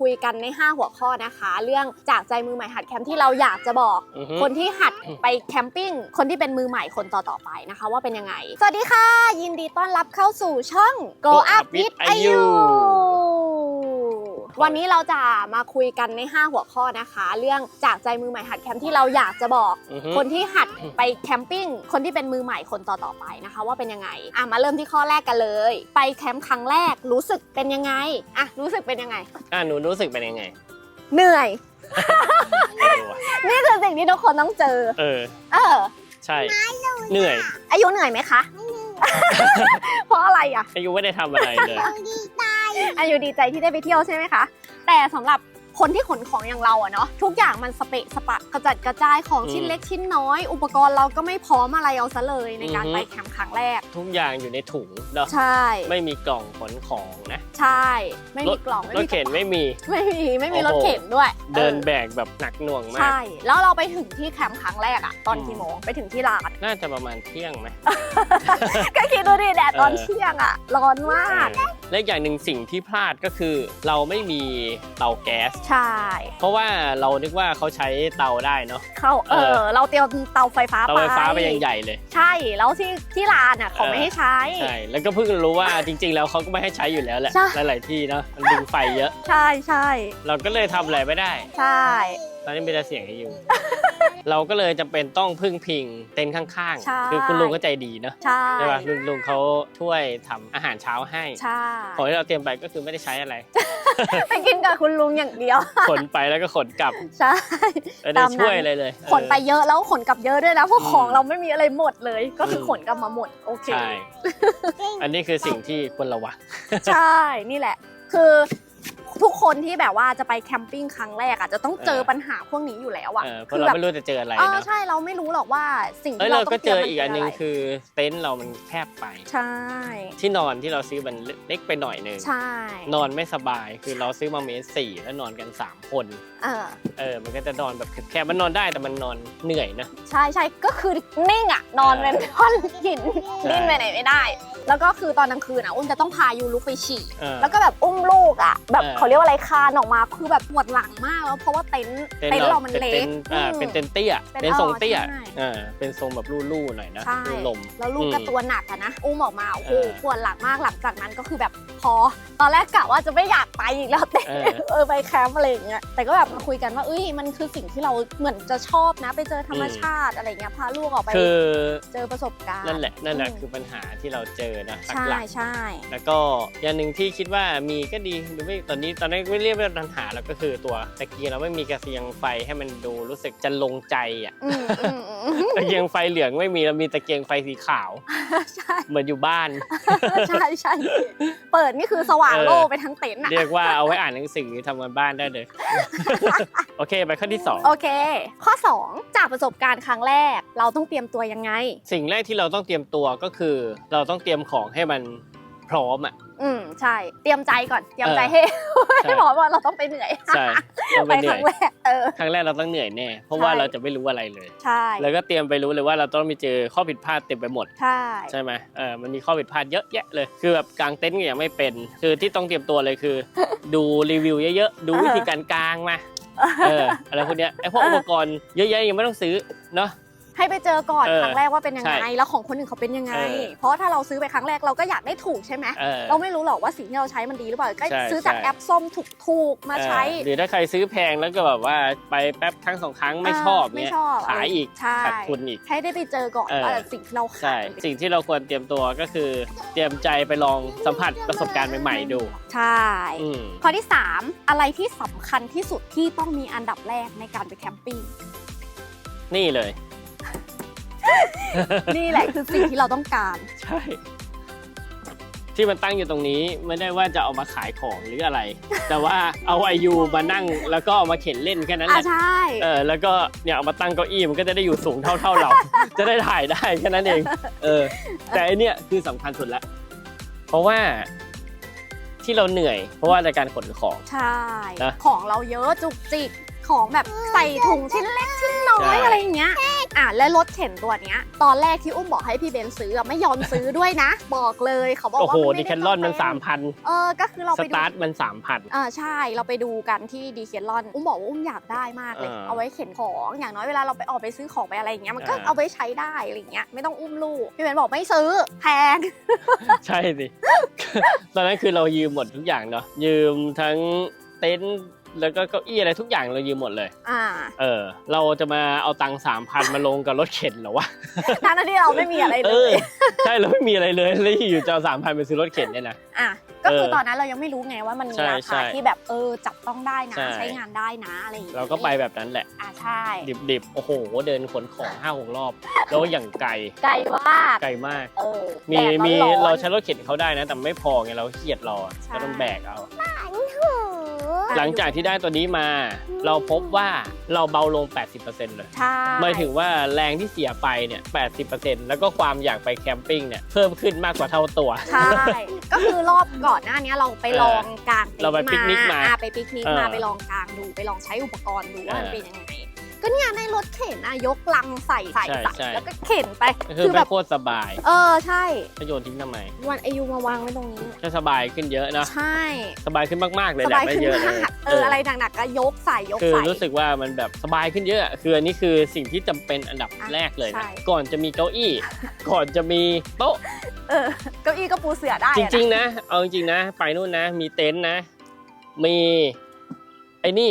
คุยกันใน 5 หัวข้อนะคะ เรื่องจากใจมือใหม่หัดแคมป์ที่เราอยากจะบอก อือฮึ คนที่หัดไปแคมปิ้งคนที่เป็นมือใหม่คนต่อๆไปนะคะ ว่าเป็นยังไง สวัสดีค่ะ ยินดีต้อนรับเข้าสู่ช่อง Go Up with IU วันนี้เราจะมาคุยกันใน 5 หัวข้อนะคะ เรื่องจากใจมือใหม่หัดแคมป์ที่เราอยากจะบอก อือฮึ คนที่หัดไปแคมปิ้งคนที่เป็นมือใหม่คนต่อๆไปนะคะ ว่าเป็นยังไงอะมาเริ่มที่ข้อแรกกันเลย ไปแคมป์ครั้งแรกรู้สึกเป็นยังไงอะรู้สึกเป็นยังไง อะหนูรู้สึกเป็นยังไงเหนื่อย เออว่ะนี่คือสิ่งที่ทุกคนต้องเจอ เออ เออ ใช่ เหนื่อยอายุเหนื่อยไหมคะเพราะอะไรอะอายุไม่ได้ทำอะไรเลย อายุดีใจที่ได้ไปเที่ยวใช่ไหมคะ แต่สำหรับ คนที่ขนของอย่างเราอะเนาะทุกอย่างมันสเปะสปะกระจัดกระจายของอืมชิ้นเล็กชิ้นน้อย อุปกรณ์เราก็ไม่พร้อมอะไรเอาซะเลยในการอือฮึไปแคมป์ครั้งแรก ทุกอย่างอยู่ในถุงเนาะใช่ ไม่มีกล่องขนของนะใช่ ไม่มีกล่องไม่รถมีเข็นไม่มีไม่มีไม่มีโอ้รถโหเข็นด้วย เดินออแบกแบบหนักหน่วงมากใช่แล้วเราไปถึงที่แคมป์ครั้งแรกอะตอนอืมกี่โมงไปถึงที่ลานน่าจะประมาณเที่ยงไหมก็คิดดูดิแดดตอนเออเที่ยงอะร้อนมากเออและอีกอย่างหนึ่งสิ่งที่พลาดก็คือ เราไม่มีเตาแก๊สใช่ เพราะว่าเรานึกว่าเขาใช้เตาได้เนาะ เข้าเอเออ อ เราเตรียมเตาไฟฟ้าเตาไฟฟ้าไปยังใหญ่เลย ใช่ แล้วที่ที่ร้านอะเขาเออไม่ให้ใช้ ใช่ แล้วก็เพิ่งรู้ว่าจริง ๆ แล้วเขาก็ไม่ให้ใช้อยู่แล้วแหละ ใช่ หลาย ๆ ที่เนาะ มันดึงไฟเยอะ ใช่ใช่เราก็เลยทำอะไรไม่ได้ ใช่ ตอนนี้มีแต่เสียงอยู่ เราก็เลยจำเป็นต้องพึ่งพิงเต็นท์ข้างใช่ ๆ คือคุณลุงก็ใจดีเนาะใช่ใช่ป่ะลุงลุงเขาช่วยทำอาหารเช้าให้ ใช่ของที่เราเตรียมไปก็คือไม่ได้ใช้อะไร ไปกินกับคุณลุงอย่างเดียว ขนไปแล้วก็ขนกลับใช่ ไม่ได้ตามนั้น ช่วยอะไรเลยขนไปเยอะแล้วขนกลับเยอะด้วยนะเพราะอืมของเราไม่มีอะไรหมดเลย ก็คืออมขนกลับมาหมดโอเค ใช่ อันนี้คือสิ่งที่ควรระวัง ใช่ นี่แหละ คือ ทุกคนที่แบบว่าจะไปแคมปิ้งครั้งแรกอะจะต้องเจอเออปัญหาพวกนี้อยู่แล้วอะเออเพคืราะเราแบบไม่รู้จะเจออะไรเออเนาะใช่เราไม่รู้หรอกว่าสิ่งเอ้ยที่เราเราต้ก็องเจเตรียมอมันอีกคืออันหนึงอะไรคือ เต็นท์เรามันแคบไป ใช่ ที่นอนที่เราซื้อมันเล็กไปหน่อยหนึงใช่นอนไม่สบายคือเราซื้อมาเมตรสี่แล้วนอนกันสามคนเออเออมันก็จะนอนแบบแคบๆมันนอนได้แต่มันนอนเหนื่อยนะ ใช่ใช่ก็คือนิ่งอะนอนเป็นท่อนหินใช่ดิ้นไปไหนไม่ได้ แล้วก็คือตอนกลางคืนอะอุ้มจะต้องพายูลุกไปฉี่ เออ แล้วก็แบบอุ้มลูกอะ แบบเออ เขาเรียกว่าอะไรคานออกมาคือแบบปวดหลังมากแล้วเพราะว่าเต็นท์เต็นท์เรามันป็เล็ต็กนท์อ่าอืม เป็นเต็นท์เตี้ยเป็นเป็นทรงเออเตี้ยใช่เออเป็นทรงแบบลู่ๆหน่อยนะใช่ลู่ลม แล้วลูกก็อืมตัวหนักอะนะอุ้มออกมาโอ้โหเออปวดหลังมากหลังจากนั้นก็คือแบบพอ ตอนแรกกะว่าจะไม่อยากไปอีกแล้วแต่เออ เออไปแคมป์อะไรอย่างเงี้ยแต่ก็แบบมาคุยกันว่าเอ้ยมันคือสิ่งที่เราเหมือนจะชอบนะ ไปเจอธรรมชาติอะไรเงี้ยพาลูกออกไปคือ เจอประสบการณ์ นั่นแหละนั่นแหละอืม คือปัญหาที่เราเจอนะหใช่ลักใช่ๆแล้วก็อย่างหนึ่งที่คิดว่ามีก็ดีหรือไม่ตอนนี้ตอนนี้ไม่เรียกว่าปัญหาแล้วก็คือตัวตะเกียงเราไม่มีกระเสียงไฟให้มันดูรู้สึกจะลงใจอะอืมอืมอืม ตะเกียงไฟเหลืองไม่มีเรามีตะเกียงไฟสีขาว ใช่เหมือนอยู่บ้าน ใช่ใช่เปิดนี่คือสว่างเออโล่ไปทั้งเต็นท์อะเรียกว่าเอาไว้อ่านหนังสือทำงานบ้านได้เลย โอเคไปข้อที่สองโอเค ข้อ 2 จากประสบการณ์ครั้งแรก เราต้องเตรียมตัวยังไง สิ่งแรกที่เราต้องเตรียมตัวก็คือ เราต้องเตรียมของให้มัน พร้อมอะ อืมใช่ เตรียมใจก่อน เตรียมใจเออให้ใช่ให้บอกว่าเราต้องไปเหนื่อยใช่ต้องไปไปเหคนื่รั้อยงแรกเออครั้งแรกเราต้องเหนื่อยแน่เพราะว่าใช่เราจะไม่รู้อะไรเลย ใช่ แล้วก็เตรียมไปรู้เลยว่าเราต้องมีเจอข้อผิดพลาดเต็มไปหมด ใช่ใช่ไหมเออมันมีข้อผิดพลาดเยอะแยะเลย คือแบบกางเต็นท์ก็ยังไม่เป็น คือที่ต้องเตรียมตัวเลยคือ ดูรีวิวเยอะๆ ดูวิธีการกางมา เอออะไรพวกเนี้ยไอพวกอุปกรณ์เยอะแยะยังไม่ต้องซื้อเนาะ ให้ไปเจอก่อนเออครั้งแรกว่าเป็นยังไง ใช่แล้วของคนอื่นเขาเป็นยังไง เออเพราะถ้าเราซื้อไปครั้งแรกเราก็อยากได้ถูกใช่ไหมเออเราไม่รู้หรอกว่าสิ่งที่เราใช้มันดีหรือเปล่าก็ใช่ซื้อจากใช่ แอปส้มถูกๆมาใช้เออหรือถ้าใครซื้อแพงแล้วก็แบบว่าไปแป๊บครั้งสองครั้งไม่ชอบไม่เนี้ยชอบขายอีกใช่ขาดทุนอีก ให้ได้ไปเจอก่อนเออ ว่าสิ่งที่เราขาใช่ดสิ่งที่เราควรเตรียมตัวก็คือ เตรียมใจไปลองสัมผัสประสบการณ์ใหม่ๆดู ใช่ อืม ข้อที่ 3 อะไรที่สำคัญที่สุดที่ต้องมีอันดับแรกในการไปแคมปิ้งนี่เลย นี่แหละคือสิ่งที่เราต้องการ ใช่ ที่มันตั้งอยู่ตรงนี้ไม่ได้ว่าจะเอามาขายของหรืออะไร แต่ว่าเอาไอยูมานั่งแล้วก็เอามาเข็นเล่นแค่นั้นแหอะละใช่ เออแล้วก็เนี่ยเอามาตั้งเก้าอี้มันก็จะได้อยู่สูงเท่าเท่าๆเรา จะได้ถ่ายได้แค่นั้นเอง เออ แต่อันเนี้ยคือสำคัญสุดละเพราะว่าที่เราเหนื่อย เพราะว่าในการขนของ ใช่ นะ ของเราเยอะจุกจิก ของแบบใส่ถุงชิ้นเล็กชิ้นน้อยใช่อะไรอย่างเงี้ย อะและรถเข็นตัวเนี้ย ตอนแรกที่อุ้มบอกให้พี่เบนซื้ออะไม่ยอมซื้อด้วยนะ บอกเลยเขาบอกโอ้ว่าโหมันดิไม่แคได้ลอนมันจำเป็สามพันเออก็คือเราสไปดูตาร์ทมันสามพันอ่าใช่เราไปดูกันที่ดีเคลอนอุ้มบอกว่าอุ้มอยากได้มากเลยอ่าเอาไว้เข็นของอย่างน้อยเวลาเราไปออกไปซื้อของไปอะไรอย่างเงี้ยมันก็อ่าเอาไว้ใช้ได้อะไรอย่างเงี้ยไม่ต้องอุ้มลูกพี่เบนบอกไม่ซื้อแพงใช่สิตอนนั้นคือเรายืมหมดทุกอย่างเนาะยืมทั้งเต็นท์ แล้วก็เก้าอี้อะไรทุกอย่างเรายืมหมดเลย อ่า เออ เราจะมาเอาตังค์สามพันมาลงกับรถเข็นเหรอวะทั้งที่เราไม่มีอะไรเอเลอย ใช่เราไม่มีอะไรเลยแล้วอยู่จะเอาสามพันไปซื้อรถเข็นเนี่ยนะ อะก็คือเออตอนนั้นเรายังไม่รู้ไงว่ามันมีใช่ราใช่คาที่แบบเออจับต้องได้นะใช่ ใช้งานได้นะอะไรอย่างงี้เราก็ไปแบบนั้นแหละ อะใช่ ดิบๆ โอ้โห เดินขนของห้าหกรอบ แล้วอย่างไกล ไกลมากไกลมาก เออมีแดดมีร้อนๆ เราใช้รถเข็นเขาได้นะ แต่ไม่พอไงเราเครียดรอใช่ ก็ต้องแบกเอาอะ หลังจากที่ได้ตัวนี้มา เราพบว่าเราเบาลง 80%เลยใช่หมายถึงว่าแรงที่เสียไปเนี่ย 80%แล้วก็ความอยากไปแคมปิ้งเนี่ยเพิ่มขึ้นมากกว่าเท่าตัว ใช่ ก็คือรอบก่อนหน้านี้เราไปลองกางต็นท์เราไปปิกนิกมาอะไปปิกนิกมาเออไปลองกางดูไปลองใช้อุปกรณ์ดูว่ามันเออเป็นยังไง ก็เนี่ยในรถเข็นอะยกลังใส่ใส่ใช่ใส่ใช่ แล้วก็เข็นไปก็คืคืออไม่แบบโคตรสบายเออใช่จะโยนทิ้งทำไมวันอายุมาวางไว้ตรงนี้ ก็สบายขึ้นเยอะนะใช่สบายขึ้นมากๆเลยสแหละบายไม่ขึ้นเยอะเลยมากเอออะไรหนักๆก็ยกใส่ยกคือใส่ รู้สึกว่ามันแบบสบายขึ้นเยอะ คืออันนี้คือสิ่งที่จำเป็นอันดับอะแรกเลยใช่ นะก่อนจะมีเก้าอี้ ก่อนจะมีโต๊ะ เออเก้าอี้ก็ปูเสือได้จอะนะริงๆนะ เอาจริงๆนะ ไปนู่นนะ มีเต็นท์นะ มีไอ้นี่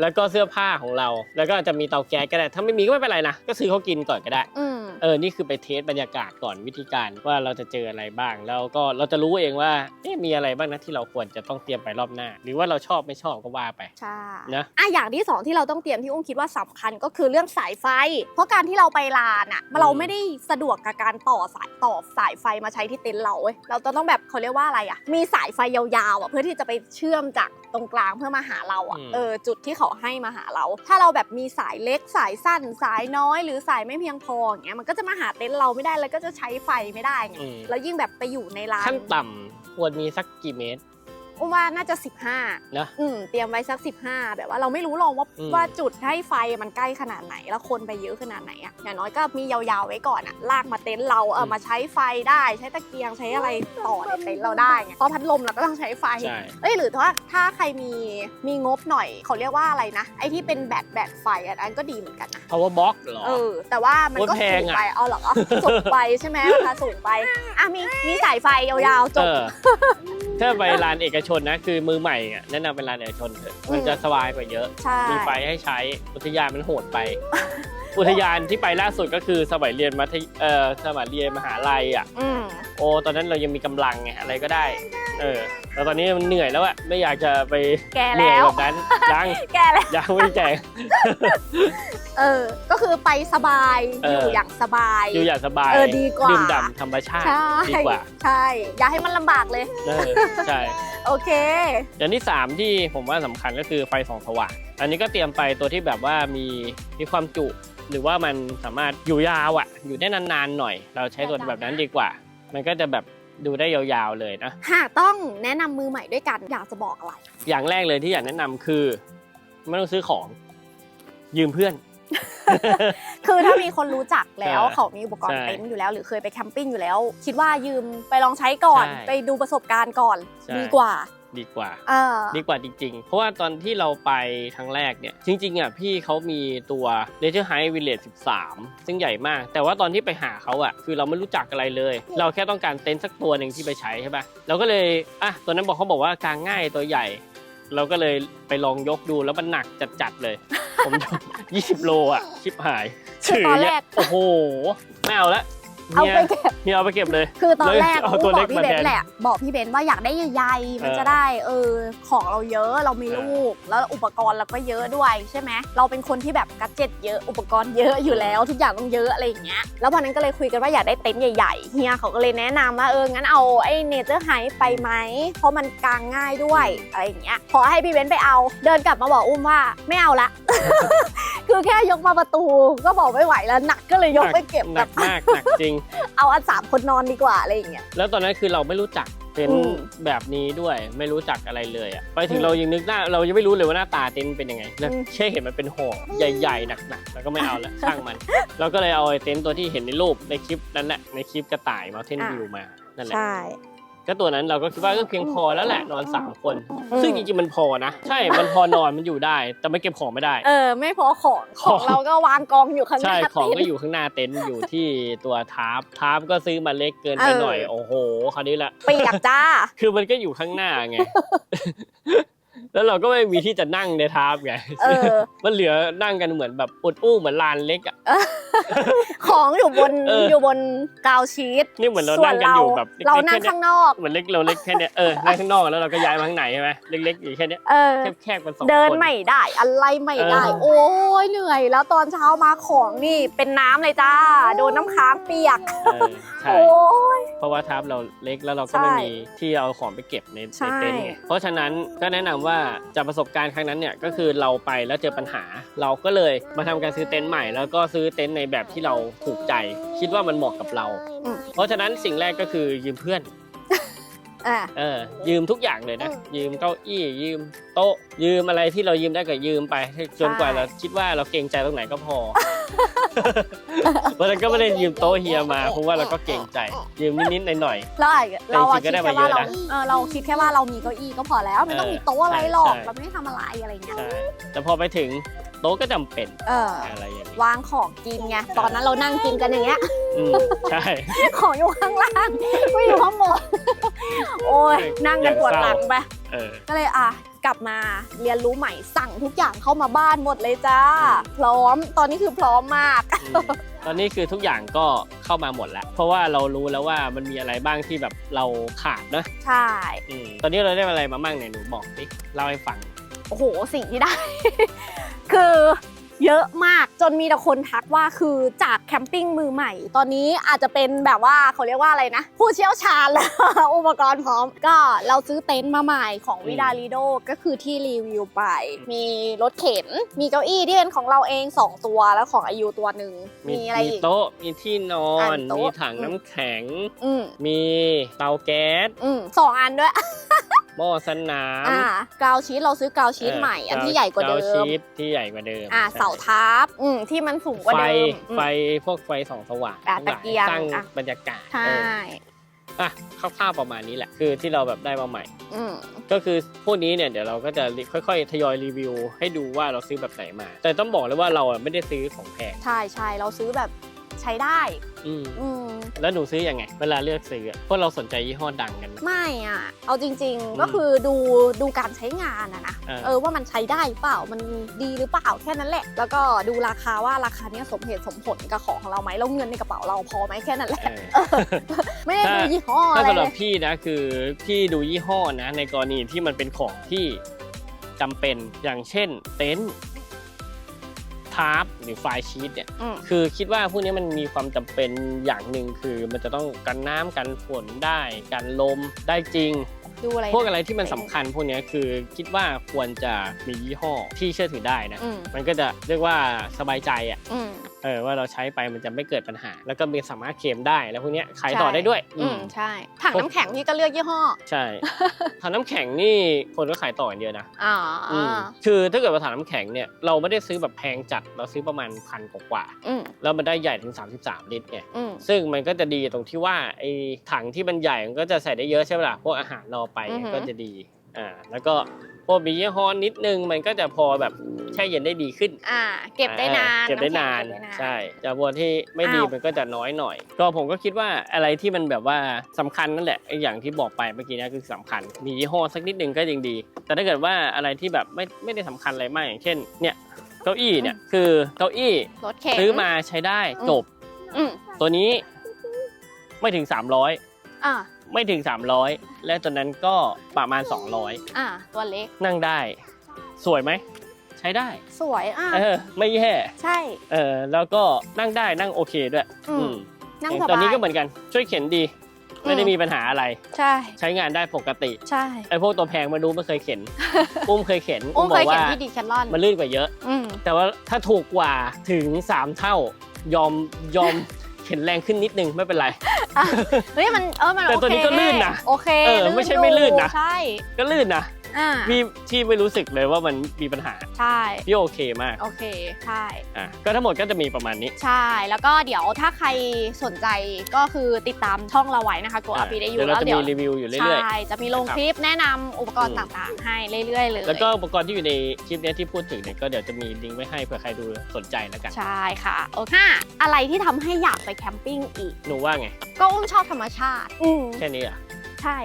แล้วก็เสื้อผ้าของเรา แล้วก็จะมีเตาแก๊สก็ได้ ถ้าไม่มีก็ไม่เป็นไรนะ ก็ซื้อเขากินก่อนก็ได้ อืมเออ นี่คือไปเทสบรรยากาศก่อนวิธีการว่าเราจะเจออะไรบ้าง แล้วก็เราจะรู้เองว่าเอ๊ะมีอะไรบ้างนะที่เราควรจะต้องเตรียมไปรอบหน้า หรือว่าเราชอบไม่ชอบก็ว่าไป ใช่นะ อะอย่างที่สองที่เราต้องเตรียมที่อุ้มคิดว่าสำคัญก็คือเรื่องสายไฟ เพราะการที่เราไปลานอะเราไม่ได้สะดวกกับการต่อสายต่อสายไฟมาใช้ที่เต็นท์เราเว้ยเราจะต้องแบบเขาเรียกว่าอะไรอะ มีสายไฟยาวๆอะเพื่อที่จะไปเชื่อมจากตรงกลางเพื่อมาหาเราอะ อืม เออจุดที่เขาให้มาหาเรา ถ้าเราแบบมีสายเล็กสายสั้น สายน้อยหรือสายไม่เพียงพออย่างเงี้ยมันก็จะมาหาเต็นท์เราไม่ได้แล้วก็จะใช้ไฟไม่ได้ไงอืม แล้วยิ่งแบบไปอยู่ในร้าน ขั้นต่ำควรมีสักกี่เมตร อุ้มว่าน่าจะ 15นะอืมเตรียมไว้สัก 15 แบบว่าเราไม่รู้หรอกว่าอืม ว่าจุดให้ไฟมันใกล้ขนาดไหน แล้วคนไปเยอะขนาดไหนอะอย่างน้อยก็มียาวๆไว้ก่อนอะลากมาเต็นท์เราเออมาใช้ไฟได้ใช้ตะเกียงใช้อะไรต่อในเต็นท์เราได้ไงเพราะพัดลมเราก็ต้องใช้ไฟ ใช่ เอ้ยหรือถ้าถ้าใครมีมีงบหน่อยเขาเรียกว่าอะไรนะไอ้ที่เป็นแบตแบตไฟอันนั้นก็ดีเหมือนกันนะ power box เหรอ เออแต่ว่ามันก็โอ้ยแพสูงงอะ ไปเอาเหรอสูงไปใช่ไหมราคาสูงไปอะมีมีสายไฟยาวๆจเอบอ ถ้าไปร้านเอกชนนะคือมือใหม่อะแนะนำเป็นร้านเอกชนเถอะมันอืมจะสบายกว่าเยอะ ใช่ มีไฟให้ใช้อุทยานมันโหดไป อุทยานที่ไปล่าสุดก็คือสมัยเรียนมัธยเอ่อสมัยเรียนมหาลัยอะ อืมโอ้ตอนนั้นเรายังมีกำลังไงอะไรก็ได้ เออแล้วตอนนี้มันเหนื่อยแล้วอะไม่อยากจะไปแกเหนื่อยแล้วแบบนั้นยังแกแล้วยังไม่แก่งเออ ก็คือไปสบายเออออยู่อย่างสบาย อยู่อย่างสบายเออดีกว่าดื่มด่ำธรรมชาติใช่ดีกว่า ใช่ อย่าให้มันลำบากเลยเออใช่โอเค อย่างที่ 3 ที่ผมว่าสำคัญก็คือไฟส่องสว่าง อันนี้ก็เตรียมไปตัวที่แบบว่ามีมีความจุหรือว่ามันสามารถอยู่ยาวอะ อยู่ได้นานๆหน่อย เราใช้ตัวแบบนั้นดีกว่า มันก็จะแบบดูได้ยาวๆเลยนะ หากต้องแนะนำมือใหม่ด้วยกันอยากจะบอกอะไร อย่างแรกเลยที่อยากแนะนำคือ ไม่ต้องซื้อของยืมเพื่อน คือถ้ามีคนรู้จักแล้วเออเขามีอุปกรณ์ใช่เต็นท์อยู่แล้ว หรือเคยไปแคมปิ้งอยู่แล้ว คิดว่ายืมไปลองใช้ก่อน ใช่ไปดูประสบการณ์ก่อน ใช่ ดีกว่า ดีกว่า เออ ดีกว่าจริงๆ เพราะว่าตอนที่เราไปครั้งแรกเนี่ย จริงๆอะพี่เขามีตัว Nature High Village 13 ซึ่งใหญ่มาก แต่ว่าตอนที่ไปหาเขาอะ คือเราไม่รู้จักอะไรเลย เราแค่ต้องการเต็นท์สักตัวหนึ่งที่ไปใช้ใช่ปะเราก็เลยอะตัวนั้นบอกเขาบอกว่ากางง่ายตัวใหญ่ เราก็เลยไปลองยกดูแล้วมันหนักจัดๆเลย ผมยก20 โลอะชิบหายคือตอนแรกโอ้โหไม่เอาละ เอาเฮียไปเก็บ เฮียเอาไปเก็บเลย คือตอนแรกเอาอุ้มตัวบเล็อกกพี่มาเบนแทนแหละ บอกพี่เบนว่าอยากได้ใหญ่ๆมันเออจะได้เออของเราเยอะเรามีเออลูก แล้วอุปกรณ์เราก็เยอะด้วยใช่ไหมเราเป็นคนที่แบบกัดเจ็ตเยอะอุปกรณ์เยอะอยู่แล้วทุกอย่างต้องเยอะอะไรอย่างเงี้ยแล้ววันนั้นก็เลยคุยกันว่าอยากได้เต็นท์ใหญ่ๆเฮียเขาก็เลยแนะนำว่าเอองั้นเอาไอ้เนเจอร์ไฮไปไหมเพราะมันกางง่ายด้วยอะไรอย่างเงี้ยขอให้พี่เบนไปเอา เดินกลับมาบอกอุ้มว่าไม่เอาละคือแค่ยกมาประตูก็บอกไม่ไหวแล้วหนักก็เลยยกไปเก็บหแบนับกมากหนักจริงเอาอันสามคนนอนดีกว่าอะไรอย่างเงี้ย แล้วตอนนั้นคือเราไม่รู้จักเต็นท์อืมแบบนี้ด้วยไม่รู้จักอะไรเลยอะไปถึงอืมเรายังนึกหน้าเรายังไม่รู้เลยว่าหน้าตาเต็นท์เป็นยังไงแล้วอืมแค่เห็นมันเป็นห่อใหญ่ๆหนักๆแล้วก็ไม่เอาละช่างมัน เราก็เลยเอาไอ้เต็นท์ตัวที่เห็นในรูปในคลิปนั้นแหละในคลิปกระต่ายมาเทนวิวมานั่นแหละ ใช่ ก็ตัวนั้นเราก็คิดว่าก็เพียงพอแล้วแหละนอนสามคนอืมซึ่งจริงๆมันพอนะ ใช่ มันพอนอนมันอยู่ได้ แต่ไม่เก็บของไม่ได้ เออ ไม่พอของขขอองงเราก็วางกองอยู่ข้างหใช่น้าของก็เต็นท์อยู่ข้างหน้าเต็นท์อยู่ที่ตัวทาร์ปทาร์ปก็ซื้อมาเล็กเกินไปเออหน่อยโอ้โหคราวนี้ละเปียกจ้าคือมันก็อยู่ข้างหน้าไง แล้วเราก็ไม่มีที่จะนั่งในทาร์ปไงเออ มันเหลือนั่งกันเหมือนแบบอุดอู้เหมือนลานเล็กอะ ของอยู่บนเออออ ยู่บนกาวชีตนี่เหมือนเราส่วนั่นงกันเราอยู่แบบล็กๆเรานั่งแค่ข้างเนี้ยนอก เหมือนเล็กเราเล็กแค่เนี้ยเออนั่งข้างนอกแล้วเราก็ย้ายมาข้างในใช่ไหมเล็กๆอยู่แค่เนี้ยเออ แคบๆกันสองคน เดินไม่ได้อะไรไม่ได้ เออ โอ้ยเหนื่อย แล้วตอนเช้ามาของนี่เป็นน้ำเลยจ้า โดนน้ำค้างเปียก เออใช่ โอ้ย เพราะว่าทับเราเล็กแล้วเราก็ไม่ใช่มีที่เอาของไปเก็บในใช่ ในเต็นท์ไงเพราะฉะนั้นก็แนะนำว่าจากประสบการณ์ครั้งนั้นเนี่ยก็คือเราไปแล้วเจอปัญหา เราก็เลยมาทำการซื้อเต็นท์ใหม่ แล้วก็ซื้อเต็นท์ในแบบที่เราถูกใจ คิดว่ามันเหมาะกับเราอืมเพราะฉะนั้นสิ่งแรกก็คือยืมเพื่อนอะเออยืมทุกอย่างเลยนะอืมยืมเก้าอี้ยืมโต๊ะยืมอะไรที่เรายืมได้ก็ยืมไป จนกว่าใช่เราคิดว่าเราเกรงใจตรงไหนก็พอ เพราะฉะนั้นก็ไม่ได้ยืมโต๊ะเฮียมาเพราะว่าเราก็เกรงใจ ยืมนิดๆหน่อยๆเราอะเราอะแต่คิจริดงๆก็ได้แค่ว่ามาเยอะเรานะเออเราคิดแค่ว่าเรามีเก้าอี้ก็พอแล้วไม่ต้องเออมีโต๊ะอะไรหรอกใช่ เราไม่ได้ทำอะไรอะไรเงี้ยใช่แต่พอไปถึงโต๊ะก็จำเป็นเอออะไรอย่างนี้วางของกินไงตอนนั้นเรานั่งกินกันอย่างเงี้ย อืมใช่ ของอยู่ข้างล่างไม่อยู่ข้างบนโอ้ยนั่งกันปวดหลังไปเออ ก็เลยอะกลับมาเรียนรู้ใหม่สั่งทุกอย่างเข้ามาบ้านหมดเลยจ้า พร้อมตอนนี้คือพร้อมมาก อืมตอนนี้คือทุกอย่างก็เข้ามาหมดแล้ว เพราะว่าเรารู้แล้วว่ามันมีอะไรบ้างที่แบบเราขาดนะใช่ อืมตอนนี้เราได้อะไรมาบ้างเนี่ยหนูบอกดิเล่าให้ฟัง โอ้โหสิ่งที่ได้ คือเยอะมากจนมีแต่คนทักว่าคือจากแคมปิ้งมือใหม่ ตอนนี้อาจจะเป็นแบบว่าเขาเรียกว่าอะไรนะ ผู้เชี่ยวชาญแล้ว อุปกรณ์พร้อม ก็เราซื้อเต็นท์มาใหม่ของอืมวิดาลิโดก็คือที่รีวิวไป มีรถเข็น มีเก้าอี้ที่เป็นของเราเอง 2 ตัวแล้วของอายุตัวหนึ่งมีอะไรมีอีกโต๊ะ มีที่นอนอะโต๊ะมีถังน้ำแข็งอืมมีเตาแก๊สอืมสองอันด้วย หม้อสนามอ่ากาวชีสเราซื้อกาวชีสใหม่ อันที่ใหญ่กว่าเดิกชีมสที่ใหญ่กว่าเดิมอ่าใช่เสาทับอืมที่มันสูงกว่าไฟเดิมอืมไฟพวกไฟส่องสว่างอะทั้งหลาตะเกียงสร้างอะบรรยากาศใช่เอออะคร่าวๆประมาณนี้แหละ คือที่เราแบบได้มาใหม่อืมก็คือพวกนี้เนี่ยเดี๋ยวเราก็จะค่อยๆทยอยรีวิว ให้ดูว่าเราซื้อแบบไหนมา แต่ต้องบอกเลยว่าเราอะไม่ได้ซื้อของแพงใช่ใช่เราซื้อแบบ ใช้ได้อืมอืมแล้วหนูซื้ออยังไง เวลาเลือกซื้ออะเพราะเราสนใจยี่ห้อดังกันไหม ไม่อะ เอาจริงอืมๆก็คือดูดูการใช้งานอะนะเออ เออว่ามันใช้ได้เปล่ามันดีหรือเปล่าแค่นั้นแหละ แล้วก็ดูราคาว่าราคาเนี้ยสมเหตุสมผลกับของของเราไหมแล้วเงินในกระเป๋าเราพอไหมแค่นั้นแหละเออ ไม่ได้ดูถ้ายี่ห้อถ้าอะไรสำหเลรับยพี่นะคือพี่ดูยี่ห้อนะ ในกรณีที่มันเป็นของที่จำเป็นอย่างเช่น เต็นท์ ทาร์ปหรือไฟล์ชีตเนี่ยอืมคือคิดว่าพวกนี้มันมีความจำเป็นอย่างหนึ่งคือมันจะต้องกันน้ำกันฝนได้กันลมได้จริง ดูอะไรพวกอะไรที่มันสำคัญพวกนี้คือคิดว่าควรจะมียี่ห้อที่เชื่อถือได้นะ อืมมันก็จะเรียกว่าสบายใจอะ อืม เออว่าเราใช้ไปมันจะไม่เกิดปัญหา แล้วก็มีสามารถเคลมได้แล้วพวกเนี้ยขายต่อได้ด้วย อืมใช่ถังน้ำแข็งพี่ก็เลือกยี่ห้อ ใช่ถังน้ำแข็งนี่คนก็ขายต่อกันเยอะนะอ่าอืมคือถ้าเกิดว่าถังน้ำแข็งเนี่ยเราไม่ได้ซื้อแบบแพงจัดเราซื้อประมาณพันกว่าอืมๆแล้วมันได้ใหญ่ถึง 33 ลิตรไงอืมซึ่งมันก็จะดีตรงที่ว่าไอ้ถังที่มันใหญ่มันก็จะใส่ได้เยอะใช่ไหมล่ะพวกอาหารรอไปอือหือก็จะดี อ่าแล้วก็พวกมียี่ห้อนิดนึงมันก็จะพอแบบแช่เย็นได้ดีขึ้นอ่า เก็บได้นานเก็บได้นานำแข็งเก็บได้นานใช่แต่บัวที่ไม่ดีอ้าวมันก็จะน้อยหน่อย ก็ผมก็คิดว่าอะไรที่มันแบบว่าสำคัญนั่นแหละไอ้อย่างที่บอกไปเมื่อกี้เนะคือสำคัญ มียี่ห้อสักนิดนึงก็ยังดี แต่ถ้าเกิดว่าอะไรที่แบบไม่ไม่ได้สำคัญอะไรมากอย่างเช่น เนี่ยเก้าอี้เนี่ยคือเก้าอี้รถเข็นซื้อมาใช้ได้อืมจบอืมตัวนี้ไม่ถึง 300อ่า ไม่ถึง 300 และตัวนั้นก็ประมาณ 200 อ่าตัวเล็กนั่งได้ สวยไหม ใช้ได้สวยอ่าเออไม่แย่ใช่ เออแล้วก็นั่งได้นั่งโอเคด้วยอืมอืมนั่งอย่างสบายตอนนี้ก็เหมือนกันช่วยเข็นดีไม่ได้มีปัญหาอะไร ใช่ใช้งานได้ปกติใช่ไอ้พวกตัวแพงมาดูไม่เคยเข็น อุ้มเคยเข็นอุ้มบเคอยกเขียว่านที่ดีแคทลอนมันลื่นกว่าเยอะ อืมแต่ว่าถ้าถูกกว่าถึง 3 เท่ายอมยอม เข็นแรงขึ้นนิดนึงไม่เป็นไรเฮ้ยมันเออมันแต่โอเคตัวนี้ก็ลื่นนะโอเคเออไม่ใช่ไม่ลื่นนะใช่ ก็ลื่นนะ อ่าพี่ที่ไม่รู้สึกเลยว่ามันมีปัญหาใช่ พี่โอเคมากโอเค ใช่ อะก็ทั้งหมดก็จะมีประมาณนี้ใช่ แล้วก็เดี๋ยวถ้าใครสนใจก็คือติดตามช่องเราไว้นะคะ Go อะ Up Day เดี๋ยวเราจะมีรีวิวอยู่เรื่อย ใช่ จะมีลงนะครับคลิปแนะนำอุปกรณ์อืม ต่างๆ ให้เรื่อยๆเลย ๆ แล้วก็อุปกรณ์ที่อยู่ในคลิปเนี้ยที่พูดถึงเนี่ยก็เดี๋ยวจะมีลิงก์ไว้ให้เผื่อใครดูสนใจแล้วกัน ใช่ค่ะ โอเคห้าอะไรที่ทำให้อยากไปแคมปิ้งอีก หนูว่าไง ก็อุ้มชอบธรรมชาติ อืมแค่นี้อะ ใช่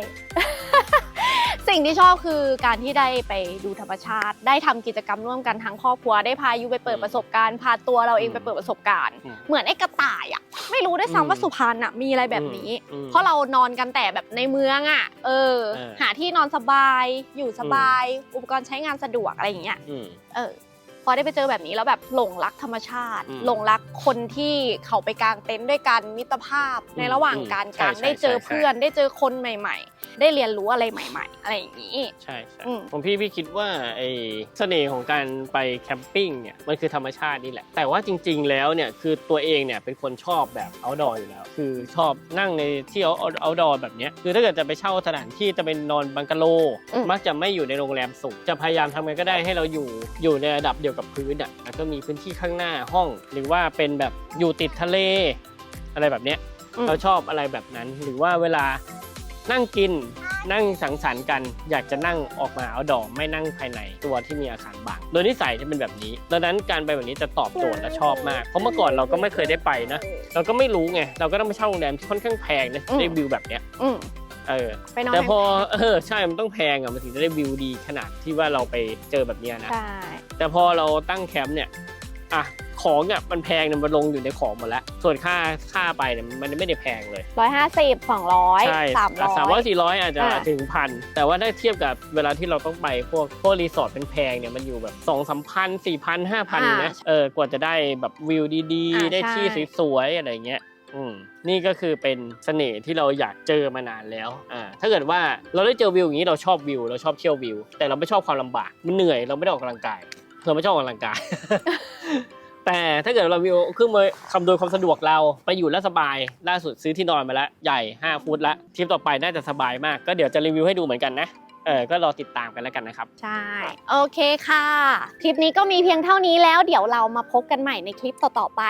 สิ่งที่ชอบคือการที่ได้ไปดูธรรมชาติ ได้ทำกิจกรรมร่วมกันทั้งครอบครัวได้พายูไปเปิดประสบการณ์พาตัวเราเองอืมไปเปิดประสบการณ์ อืมเหมือนไอ้กระต่ายอะไม่รู้ด้วยอืมซ้ำว่าสุพรรณอะมีอะไรแบบนี้อืมเพราะเรานอนกันแต่แบบในเมืองอะ เออ เออ หาที่นอนสบายอยู่สบาย อุปกรณ์ใช้งานสะดวกอะไรอย่างเงี้ยอืม เออพ อได้ไปเจอแบบนี้แล้วแบบหลงรักธรรมชาติ อืมหลงรักคนที่เขาไปกางเต็นท์ด้วยกันมิตรภาพ อืมในระหว่างอืมการใช่กางใช่ได้เจอใช่ เพื่อนได้เจอคนใหม่ ๆ ได้เรียนรู้อะไรใหม่ ๆ อะไรอย่างนี้ ใช่ใช่อืมของพี่พี่คิดว่าไอเสน่ห์ของการไปแคมปิ้งเนี่ยมันคือธรรมชาตินี่แหละ แต่ว่าจริง ๆ แล้วเนี่ยคือตัวเองเนี่ยเป็นคนชอบแบบ outdoor อยู่แล้ว คือชอบนั่งในที่ out- outdoor แบบเนี้ยคือถ้าเกิดจะไปเช่าสถานที่จะเป็นนอนบังกะโล อืม มักจะไม่อยู่ในโรงแรมสูงจะพยายามทำไงก็ได้ให้เราอยู่อยู่ในระดับเดียวกับพื้นอะแล้วก็มีพื้นที่ข้างหน้าห้อง หรือว่าเป็นแบบอยู่ติดทะเล อะไรแบบเนี้ยอืมเราชอบอะไรแบบนั้น หรือว่าเวลานั่งกินนั่งสังสรรค์กัน อยากจะนั่งออกมาเอาดอไม่นั่งภายในตัวที่มีอาคารบังโดยนิสัยจะเป็นแบบนี้ดังนั้นการไปแบบนี้จะตอบโจทย์และชอบมาก เพราะเมื่อก่อนเราก็ไม่เคยได้ไปนะ เราก็ไม่รู้ไง เราก็ต้องไปเช่าโรงแรมที่ค่อนข้างแพงนะอืมได้วิวแบบเนี้ยอืม เออไปนอนแต่พอแพงเออใช่มันต้องแพงอะมันถึงจะได้วิวดีขนาดที่ว่าเราไปเจอแบบเนี้ยนะใช่แต่พอเราตั้งแคมป์เนี่ยอะของเนี่ยมันแพงเนี่ยมันลงอยู่ในของหมดแล้ว ส่วนค่าค่าไปเนี่ยมันไม่ได้แพงเลยร้อยห้าสิบสองร้อยใช่สามร้อยสามร้อยสี่ร้อยอาจจะอ่าถึงพันแต่ว่าถ้าเทียบกับเวลาที่เราต้องไปพวกพวกรีสอร์ทเป็นแพงเนี่ยมันอยู่แบบสองสามพันสี่พันห้าพันนะเออกว่าจะได้แบบวิวดีอ่าๆได้ที่ใช่สวยๆอะไรเงี้ย อืมนี่ก็คือเป็นเสน่ห์ที่เราอยากเจอมานานแล้วอ่าถ้าเกิดว่าเราได้เจอวิวอย่างนี้เราชอบวิว เราชอบเที่ยววิว แต่เราไม่ชอบความลำบากมันเหนื่อยเราไม่ได้ออกกำลังกาย เราไม่ชอบออกกำลังกาย แต่ถ้าเกิดเรามีเครื่องมือคำนวณความสะดวกเราไปอยู่แล้วสบายล่าสุดซื้อที่นอนมาแล้วใหญ่ 5 ฟุตละทริปต่อไปน่าจะสบายมาก ก็เดี๋ยวจะรีวิวให้ดูเหมือนกันนะเออก็รอติดตามกันแล้วกันนะครับ ใช่ โอเคค่ะ คลิปนี้ก็มีเพียงเท่านี้แล้ว เดี๋ยวเรามาพบกันใหม่ในคลิปต่อๆไป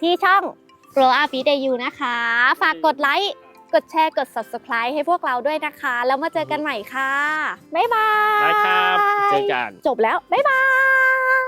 ที่ช่อง Grow Up Day You นะคะ ฝากกดไลค์กดแชร์กด Subscribe ให้พวกเราด้วยนะคะ แล้วมาเจอกันใหม่ค่ะ บ๊ายบายได้ครับ เจอกัน จบแล้ว บ๊ายบาย